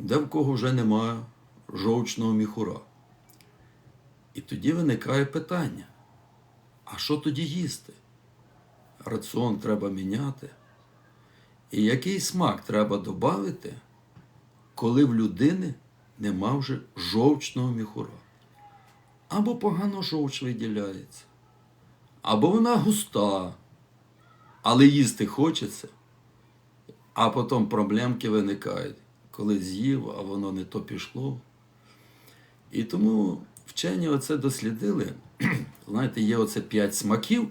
де в кого вже немає жовчного міхура. І тоді виникає питання: а що тоді їсти? Раціон треба міняти. І який смак треба додати, коли в людини нема вже жовчного міхура? Або погано жовч виділяється, або вона густа, але їсти хочеться, а потім проблемки виникають, коли з'їв, а воно не то пішло. І тому вчені оце дослідили. Знаєте, є оце п'ять смаків.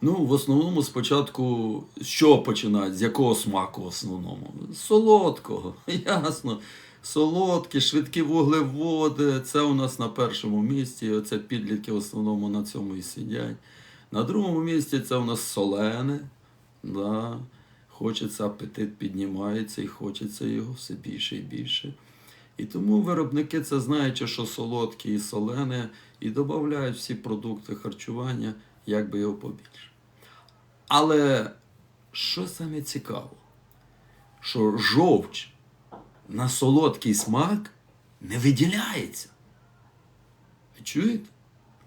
Ну, в основному спочатку з чого починають? З якого смаку в основному? Солодкого, ясно. Солодкі, швидкі вуглеводи. Це у нас на першому місці. Оце підлітки в основному на цьому і сидять. На другому місці це у нас солене. Да. Хочеться, апетит піднімається і хочеться його все більше і більше. І тому виробники це знаючи, що солодке і солене, і додають всі продукти харчування, як би його побільше. Але що саме цікаво, що жовч на солодкий смак не виділяється. Ви чуєте?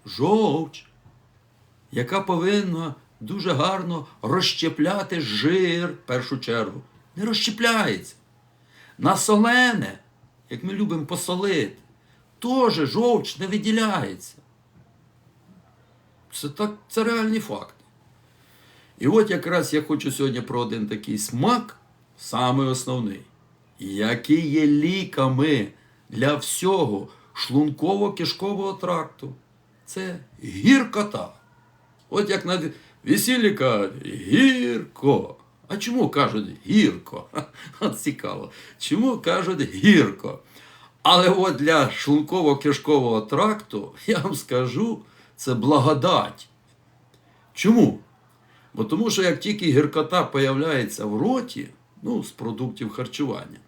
Жовч, яка повинна дуже гарно розщепляти жир в першу чергу, не розщепляється. На солене, як ми любимо посолити, теж жовч не виділяється. Це, так, це реальні факти. І от якраз я хочу сьогодні про один такий смак, самий основний, який є ліками для всього шлунково-кишкового тракту. Це гіркота. От як на весіллі кажуть, гірко. А чому кажуть гірко? От цікаво. Чому кажуть гірко? Але от для шлунково-кишкового тракту, я вам скажу, це благодать. Чому? Бо тому що як тільки гіркота появляється в роті, ну, з продуктів харчування,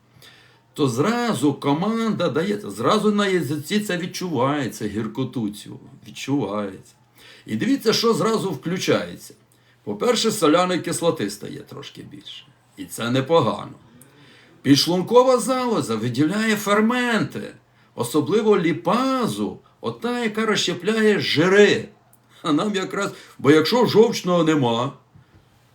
то зразу команда дається, зразу на язиці це відчувається, гіркоту цю відчувається. І дивіться, що зразу включається. По-перше, соляної кислоти стає трошки більше. І це непогано. Підшлункова залоза виділяє ферменти, особливо ліпазу, ота, яка розщепляє жири. А нам якраз, бо якщо жовчного нема,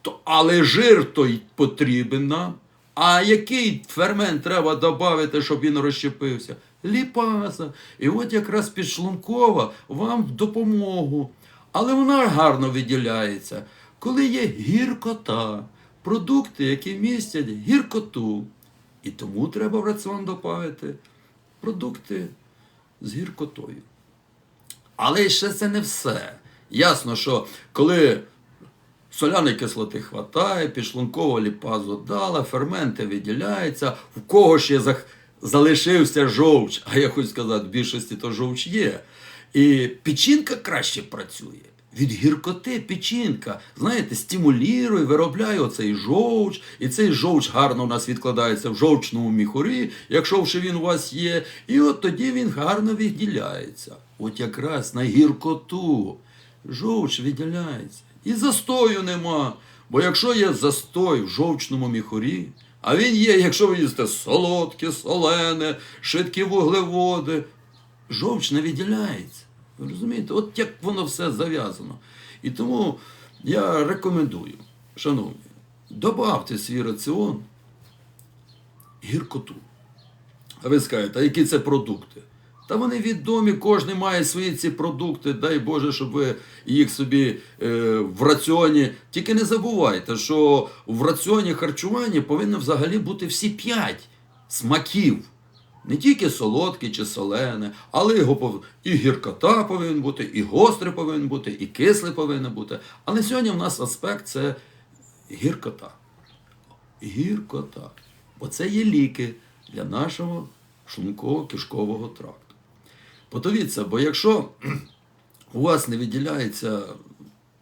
то, але жир той потрібен нам. А який фермент треба додати, щоб він розщепився? Ліпаза. І от якраз підшлункова вам в допомогу. Але вона гарно виділяється, коли є гіркота, продукти, які містять гіркоту. І тому треба в раціон додати продукти з гіркотою. Але ще це не все. Ясно, що коли соляної кислоти хватає, підшлункового ліпазу дала, ферменти виділяються, в кого ще залишився жовч, а я хочу сказати, в більшості то жовч є. І печінка краще працює. Від гіркоти печінка, знаєте, стимулює, виробляє оцей жовч, і цей жовч гарно у нас відкладається в жовчному міхурі, якщо вже він у вас є, і от тоді він гарно відділяється. От якраз на гіркоту жовч відділяється. І застою нема. Бо якщо є застой в жовчному міхурі, а він є, якщо ви їсте солодке, солене, швидкі вуглеводи, жовч не відділяється. Ви розумієте? От як воно все зав'язано. І тому я рекомендую, шановні, добавте свій раціон гіркоту. А ви скажете, а які це продукти? Та вони відомі, кожен має свої ці продукти. Дай Боже, щоб ви їх собі е, в раціоні. Тільки не забувайте, що в раціоні харчування повинно взагалі бути всі п'ять смаків. Не тільки солодке чи солене, але його пов- і гіркота повинен бути, і гострий повинен бути, і кислий повинен бути. Але сьогодні в нас аспект це гіркота. Гіркота. Бо це є ліки для нашого шлунково-кишкового тракту. Подивіться, бо якщо у вас не виділяється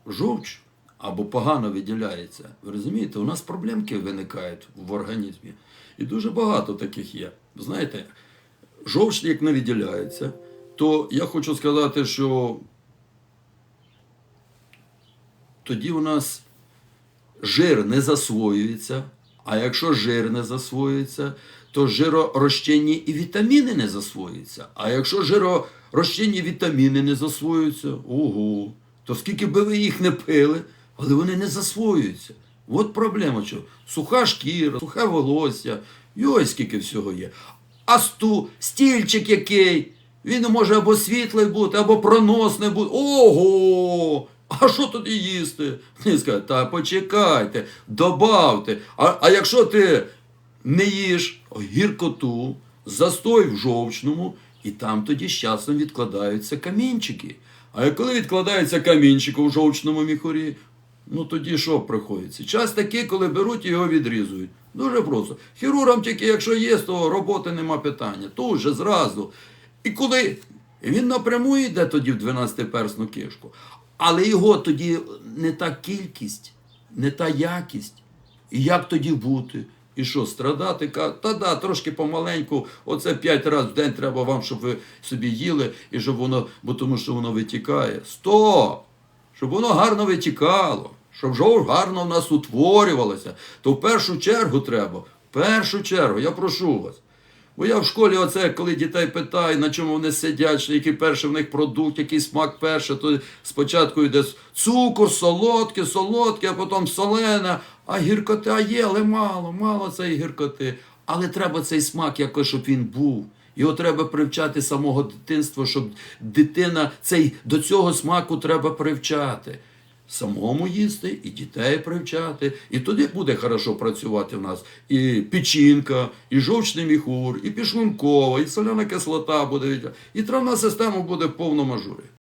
жовч або погано виділяється, ви розумієте, у нас проблемки виникають в організмі. І дуже багато таких є. Знаєте, жовч як не виділяється, то я хочу сказати, що тоді у нас жир не засвоюється, А якщо жир не засвоюється, то жиророзчинні і вітаміни не засвоюються. А якщо жиророзчинні вітаміни не засвоюються, ого, то скільки би ви їх не пили, але вони не засвоюються. От проблема, що суха шкіра, сухе волосся, йой, скільки всього є. А сту, стільчик який, він може або світлий бути, або проносний бути. Ого! А що тоді їсти? Він скаже, та почекайте, добавте. А, а якщо ти не їш гіркоту, застой в жовчному, і там тоді з часом відкладаються камінчики. А коли відкладаються камінчики у жовчному міхурі, ну тоді що приходиться? Час такий, коли беруть і його відрізують. Дуже просто. Хірургам тільки, якщо є, то роботи нема питання. Тут же зразу. І коли він напряму йде тоді в 12-персну кишку. Але його тоді не та кількість, не та якість. І як тоді бути? І що, страдати? Та да, трошки помаленьку, оце 5 разів в день треба вам, щоб ви собі їли, і щоб воно, бо тому що воно витікає. Стоп! Щоб воно гарно витікало, щоб жов гарно в нас утворювалося, то в першу чергу треба, в першу чергу, я прошу вас. Бо я в школі, оце, коли дітей питаю, на чому вони сидять, який перший в них продукт, який смак перший, то спочатку йде цукор, солодке, солодке, а потім солене, а гіркота є, але мало, мало цієї гіркоти. Але треба цей смак якось, щоб він був. Його треба привчати самого дитинства, щоб дитина цей, до цього смаку треба привчати. Самому їсти і дітей привчати. І тоді буде хорошо працювати в нас і печінка, і жовчний міхур, і пішлункова, і соляна кислота буде. І травна система буде в повному ажурі.